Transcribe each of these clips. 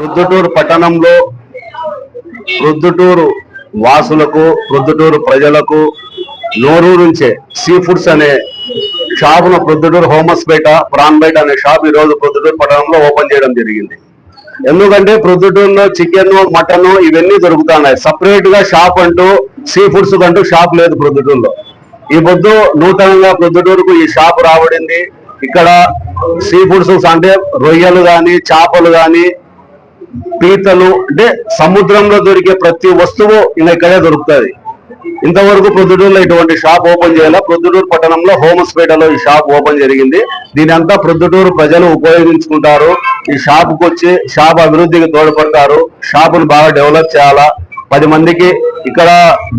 ప్రొద్దుటూరు పట్టణంలో ప్రొద్దుటూరు వాసులకు ప్రొద్దుటూరు ప్రజలకు నోరూరుంచే సీ ఫుడ్స్ అనే షాపును ప్రొద్దుటూరు హోమస్ బేట అనే షాప్ ఈ రోజు ప్రొద్దుటూరు పట్టణంలో ఓపెన్ చేయడం జరిగింది. ఎందుకంటే ప్రొద్దుటూరులో చికెన్ మటన్ ఇవన్నీ దొరుకుతున్నాయి. సపరేట్గా షాప్ అంటూ సీ ఫుడ్స్ అంటూ షాప్ లేదు ప్రొద్దుటూరులో ఈ పొద్దు నూతనంగా ప్రొద్దుటూరుకు ఈ షాప్ రాబడింది. ఇక్కడ సీ ఫుడ్స్ అంటే రొయ్యలు కానీ చేపలు కానీ పీతలు అంటే సముద్రంలో దొరికే ప్రతి వస్తువు ఇంకా ఇక్కడే దొరుకుతుంది. ఇంతవరకు ప్రొద్దుటూరులో ఇటువంటి షాప్ ఓపెన్ చేయాల? ప్రొద్దుటూరు పట్టణంలో హోమస్పేటలో ఈ షాప్ ఓపెన్ జరిగింది. దీని అంతా ప్రొద్దుటూరు ప్రజలు ఉపయోగించుకుంటారు. ఈ షాప్కి వచ్చి షాప్ అభివృద్ధికి తోడ్పడతారు. షాపును బాగా డెవలప్ చేయాలా? పది మందికి ఇక్కడ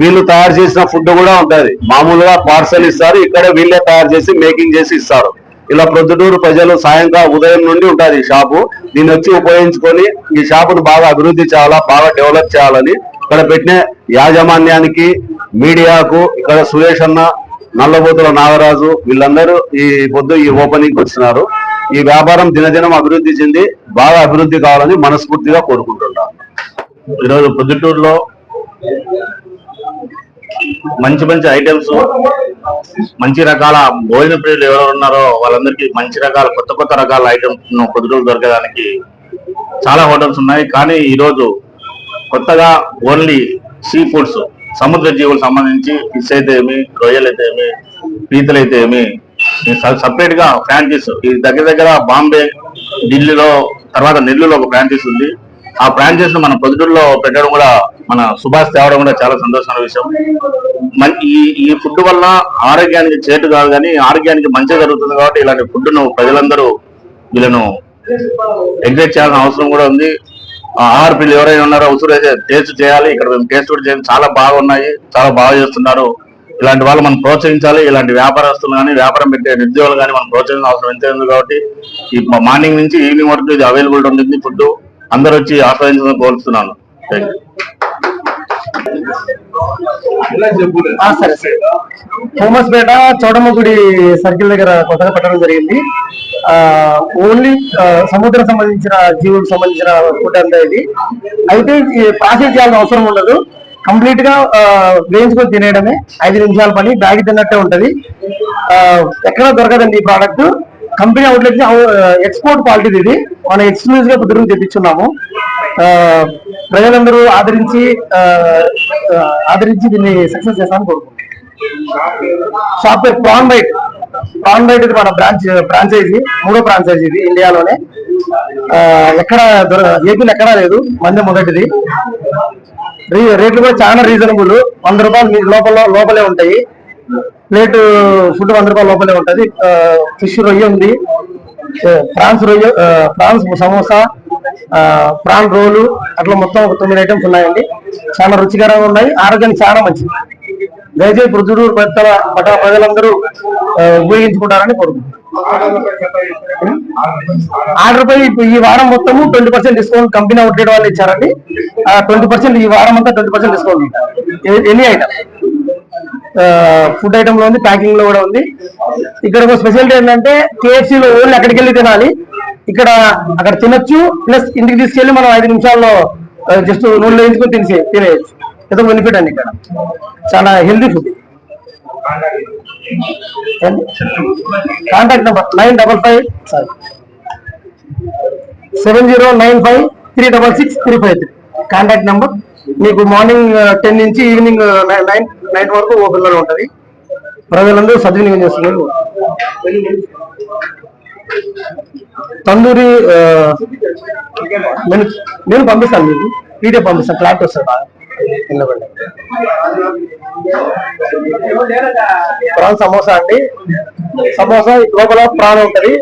వీళ్ళు తయారు చేసిన ఫుడ్ కూడా ఉంటుంది. మామూలుగా పార్సల్ ఇస్తారు. ఇక్కడే వీళ్ళే తయారు చేసి మేకింగ్ చేసి ఇస్తారు. ఇలా ప్రొద్దుటూరు ప్రజలు సాయంకాలం ఉదయం నుండి ఉంటుంది ఈ షాపు. దీన్ని వచ్చి ఉపయోగించుకొని ఈ షాపును బాగా అభివృద్ధి చేయాలా బాగా డెవలప్ చేయాలని ఇక్కడ పెట్టిన యాజమాన్యానికి మీడియాకు ఇక్కడ సురేష్ అన్న నల్లబోతుల నాగరాజు వీళ్ళందరూ ఈ పొద్దు ఈ ఓపెనింగ్ వచ్చినారు. ఈ వ్యాపారం దినదినం అభివృద్ధి చెంది బాగా అభివృద్ధి కావాలని మనస్ఫూర్తిగా కోరుకుంటున్నాను ఈరోజు పొద్దుటూరులో మంచి మంచి ఐటమ్స్ మంచి రకాల భోజన ప్రియులు ఎవరు ఉన్నారో వాళ్ళందరికీ మంచి రకాల కొత్త కొత్త రకాల ఐటమ్స్ పొద్దుటూరు దొరకడానికి చాలా హోటల్స్ ఉన్నాయి. కానీ ఈరోజు కొత్తగా ఓన్లీ సీ ఫుడ్స్ సముద్ర జీవులకు సంబంధించి ఫిష్ అయితే ఏమి రొయ్యలు అయితే ఏమి పీతలు అయితే ఏమి సపరేట్గా ఫ్రాంచైజ్ ఇది దగ్గర దగ్గర బాంబే ఢిల్లీలో తర్వాత నెల్లూరులో ఒక ఫ్రాంచైజ్ ఉంది. ఆ ఫ్రాంచైజ్ మన పొద్దుటూరులో పెట్టడం కూడా మన సుభాష్ తేవడం కూడా చాలా సంతోషమైన విషయం. ఈ ఈ ఫుడ్ వల్ల ఆరోగ్యానికి చేటు కాదు కానీ ఆరోగ్యానికి మంచి జరుగుతుంది కాబట్టి ఇలాంటి ఫుడ్ను ప్రజలందరూ వీళ్ళను ఎగ్జైట్ చేయాల్సిన అవసరం కూడా ఉంది. ఆ ఎవరైనా ఉన్నారో ఉసురు అయితే టేస్ట్ చేయాలి. ఇక్కడ మేము టేస్ట్ కూడా చేయాలి చాలా బాగున్నాయి చాలా బాగా చేస్తున్నారు. ఇలాంటి వాళ్ళు మనం ప్రోత్సహించాలి. ఇలాంటి వ్యాపారస్తులు కానీ వ్యాపారం పెట్టే నిరుద్యోగులు కానీ మనం ప్రోత్సహించాల్సిన అవసరం ఎంత ఉంది కాబట్టి ఈ మార్నింగ్ నుంచి ఈవినింగ్ వరకు ఇది అవైలబుల్ ఉంటుంది ఫుడ్ అందరూ వచ్చి ఆస్వాదించాలని కోరుతున్నాను సరే సరే. హోమస్పేట చౌడమ్మగుడి సర్కిల్ దగ్గర కొత్తగా పెట్టడం జరిగింది. ఆ ఓన్లీ సముద్రం సంబంధించిన జీవులకు సంబంధించిన ఫుడ్ అంతా ఇది. అయితే ఈ ప్రాసెస్ చేయాల్సిన అవసరం ఉండదు. కంప్లీట్గా వేయించుకొని తినేయడమే. ఐదు నిమిషాల పని బ్యాగ్ తిన్నట్టే ఉంటది. ఎక్కడ దొరకదండి ఈ product company outlet export quality ఇది. మనం ఎక్స్క్లూజివ్గా కుదురు తెప్పించున్నాము. ప్రజలందరూ ఆదరించి ఆదరించి దీన్ని సక్సెస్ చేస్తామని కోరుకుంటున్నాం. షాప్ పేరు ప్రాన్ బైట్ ప్రాన్ బైట్ ఇది మన బ్రాంచ్ ఫ్రాంచైజీ మూడో ఫ్రాంచైజీ ఇది ఇండియాలోనే. ఎక్కడ ఏపీలో ఎక్కడా లేదు. మంది మొదటిది. రేట్లు కూడా చాలా రీజనబుల్ వంద రూపాయలు లోపల లోపలే ఉంటాయి. ప్లేట్ ఫుడ్ వంద రూపాయల లోపలే ఉంటుంది. ఫిష్ రొయ్య ఉంది. ఫ్రాన్స్ ప్రాన్స్ రొయ్య ప్రాన్స్ సమోసా ప్రాన్ రోలు అట్లా మొత్తం ఒక తొమ్మిది ఐటమ్స్ ఉన్నాయండి. చాలా రుచికరంగా ఉన్నాయి. ఆరోగ్యానికి చాలా మంచిది. దయచేసి పృథ్వూరు పెద్దల పట్టణ ప్రజలందరూ ఉపయోగించుకుంటారని కోరుకుంటున్నాను. ఆర్డర్ పై ఈ వారం మొత్తము twenty percent discount company outlet వాళ్ళు ఇచ్చారండి. ట్వంటీ పర్సెంట్ ఈ వారం అంతా twenty percent discount. Any item food ఐటమ్లో ఉంది ప్యాకింగ్లో కూడా ఉంది. ఇక్కడ ఒక స్పెషాలిటీ ఏంటంటే కేఎఫ్సీలో ఓన్లీ అక్కడికి వెళ్ళి తినాలి. ఇక్కడ అక్కడ తినొచ్చు ప్లస్ ఇంటికి తీసుకెళ్ళి మనం ఐదు నిమిషాల్లో జస్ట్ నూనె వేయించుకొని తినేసి తినేయచ్చు. ఏదో బెనిఫిట్ అండి ఇక్కడ. చాలా healthy food contact number nine double five sorry seven zero nine five three double six three five three contact number మీకు మార్నింగ్ టెన్ నుంచి ఈవినింగ్ నైన్ నైన్ వరకు ఓపెన్లోనే ఉంటది. ప్రజలందరూ సద్వినియోగం చేస్తున్నారు తందూరి నేను నేను పంపిస్తాను మీకు. వీడియో పంపిస్తాను. క్లాట్ వస్తుంది బాగా. నిలబడి ప్రాన్ సమోసా అండి. సమోసా లోపల ప్రాన్ ఉంటది.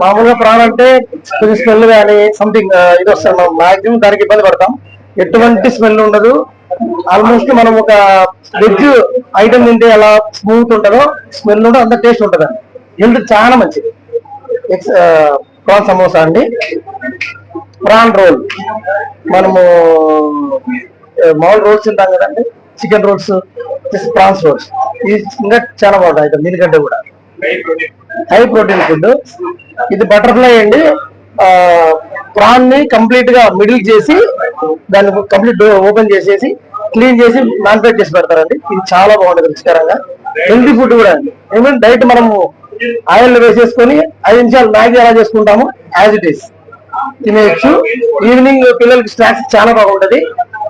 మామూలుగా ప్రాన్ అంటే కొంచెం స్మెల్ కానీ సంథింగ్ ఇది వస్తుంది. మాక్సిమం దానికి ఇబ్బంది పడతాం. ఎటువంటి స్మెల్ ఉండదు. ఆల్మోస్ట్ మనం ఒక వెజ్ ఐటమ్ తింటే ఎలా స్మూత్ ఉంటుందో స్మెల్ ఉండదు అంత టేస్ట్ ఉంటుంది? హెల్త్ చాలా మంచిది. ఎక్స్ ప్రాన్ సమోసా అండి. ప్రాన్ రోల్ మనము ఆ, మామూలు రోల్స్ తింటాం కదండి. చికెన్ రోల్స్ ప్రాన్స్ రోల్స్ ఇది ఇంకా చాలా బాగుంటాయి అయితే దీనికంటే కూడా. హై ప్రోటీన్ ఫుడ్ ఇది బటర్ఫ్లై అండి. ప్రాన్ని కంప్లీట్గా మిడిల్ చేసి దాన్ని కంప్లీట్ ఓపెన్ చేసేసి క్లీన్ చేసి మ్యాన్ఫ్యాక్చర్ చేసి పెడతారండి. ఇది చాలా బాగుంటుంది రుచికరంగా. హెల్తీ ఫుడ్ కూడా అండి. ఏమంటే డైరెక్ట్ మనము ఆయిల్ వేసేసుకొని ఐదు నిమిషాలు మ్యాగీ ఎలా చేసుకుంటాము యాజ్ ఇట్ ఈస్. తినేయచ్చు. ఈవినింగ్ పిల్లలకి స్నాక్స్ చాలా బాగుంటది.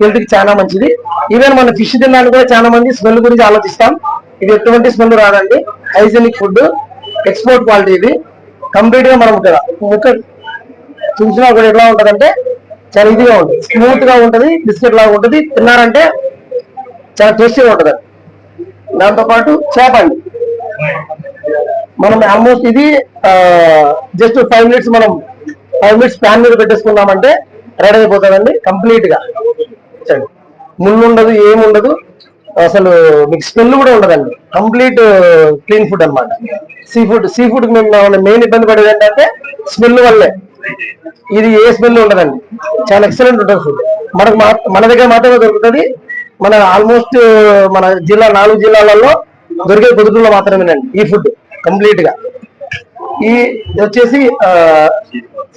హెల్త్కి చాలా మంచిది. ఈవెన్ మన ఫిష్ తినడానికి కూడా చాలా మంది స్మెల్ గురించి ఆలోచిస్తాం. ఇది ఎటువంటి స్మెల్ రాదండి. హైజీనిక్ ఫుడ్ ఎక్స్పోర్ట్ క్వాలిటీ ఇది. కంప్లీట్గా మనం ఇక్కడ ముక్క చూసినా కూడా ఎలా ఉంటదంటే చాలా ఇదిగా ఉంటుంది. స్మూత్గా ఉంటుంది బిస్కెట్ లాగా ఉంటుంది. తిన్నారంటే చాలా టేస్టీగా ఉంటుంది. దాంతో పాటు చేప అండి. మనం ఆల్మోస్ట్ ఇది జస్ట్ ఫైవ్ మినిట్స్ మనం ఫైవ్ మినిట్స్ ప్యాన్ మీద పెట్టేసుకున్నామంటే రెడీ అయిపోతుందండి కంప్లీట్గా. ముళ్ళు ఉండదు ఏముండదు. అసలు మీకు స్మెల్ కూడా ఉండదండి. కంప్లీట్ క్లీన్ ఫుడ్ అనమాట సీ ఫుడ్ సీ ఫుడ్ మేము మెయిన్ ఇబ్బంది పడేది ఏంటంటే స్మెల్ వల్లే. ఇది ఏ స్మెల్ ఉండదండి. చాలా ఎక్సలెంట్ ఉంటుంది ఫుడ్ మనకు మన దగ్గర మాత్రమే దొరుకుతుంది. మన ఆల్మోస్ట్ మన జిల్లా నాలుగు జిల్లాలలో దొరికే పొదుపుల్లో మాత్రమేనండి ఈ ఫుడ్ కంప్లీట్గా. ఈ వచ్చేసి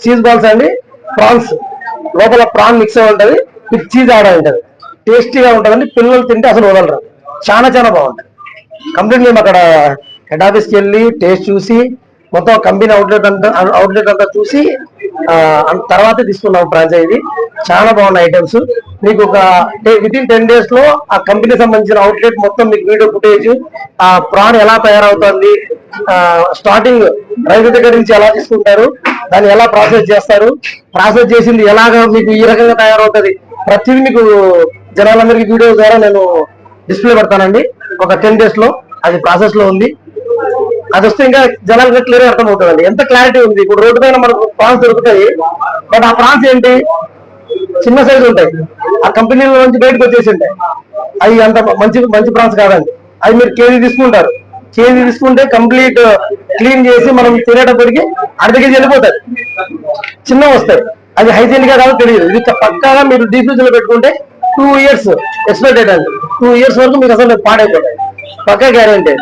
చీజ్ బాల్స్ అండి. ప్రాన్స్. లోపల ప్రాన్ మిక్స్ అయి ఉంటుంది. విత్ చీజ్ ఆడ ఉంటుంది. టేస్టీగా ఉంటుందండి. పిల్లలు తింటే అసలు వదలరు. చాలా చాలా బాగుంటుంది. కంప్లీట్ మేము అక్కడ హెడ్ ఆఫీస్కి వెళ్ళి టేస్ట్ చూసి మొత్తం కంపెనీ అవుట్లెట్ అంతా అవుట్లెట్ అంతా చూసి తర్వాత తీసుకున్నాం ఫ్రాంచైజీ చాలా బాగున్నాయి ఐటమ్స్. మీకు ఒక విత్ ఇన్ టెన్ డేస్లో ఆ కంపెనీ సంబంధించిన అవుట్లెట్ మొత్తం మీకు వీడియో ఫుటేజ్ ఆ ప్రాన్ ఎలా తయారవుతుంది స్టార్టింగ్ రైతు దగ్గర నుంచి ఎలా తీసుకుంటారు దాన్ని ఎలా ప్రాసెస్ చేస్తారు ప్రాసెస్ చేసింది ఎలాగా మీకు ఈ రకంగా తయారవుతుంది ప్రతిదీ మీకు జనాలందరికీ వీడియో ద్వారా నేను డిస్ప్లే పెడతానండి. ఒక టెన్ డేస్లో అది ప్రాసెస్లో ఉంది. అది వస్తే ఇంకా జనాలకు క్లియర్ అర్థం అవుతుందండి ఎంత క్లారిటీ ఉంది? ఇప్పుడు రోడ్డు పైన మనకు ప్రాన్స్ దొరుకుతాయి. బట్ ఆ ప్రాన్స్ ఏంటి? చిన్న సైజు ఉంటాయి. ఆ కంపెనీల నుంచి బయటకు వచ్చేసి ఉంటాయి. అవి అంత మంచి మంచి ప్రాన్స్ కాదండి. అవి మీరు కేజీ తీసుకుంటారు. కేజీ తీసుకుంటే కంప్లీట్ క్లీన్ చేసి మనం తినేటప్పటికి అర్ధ కేజీ వెళ్ళిపోతాయి. చిన్న వస్తాయి. అది హైజీన్గా కాదో తెలియదు. ఇది పక్కాగా మీరు డీప్ ఫ్రిడ్జ్లో పెట్టుకుంటే టూ ఇయర్స్ ఎక్స్పెక్టెడ్ అండి. టూ ఇయర్స్ వరకు మీకు అసలు పాడైపోతాయి. పక్కా గ్యారెంటీ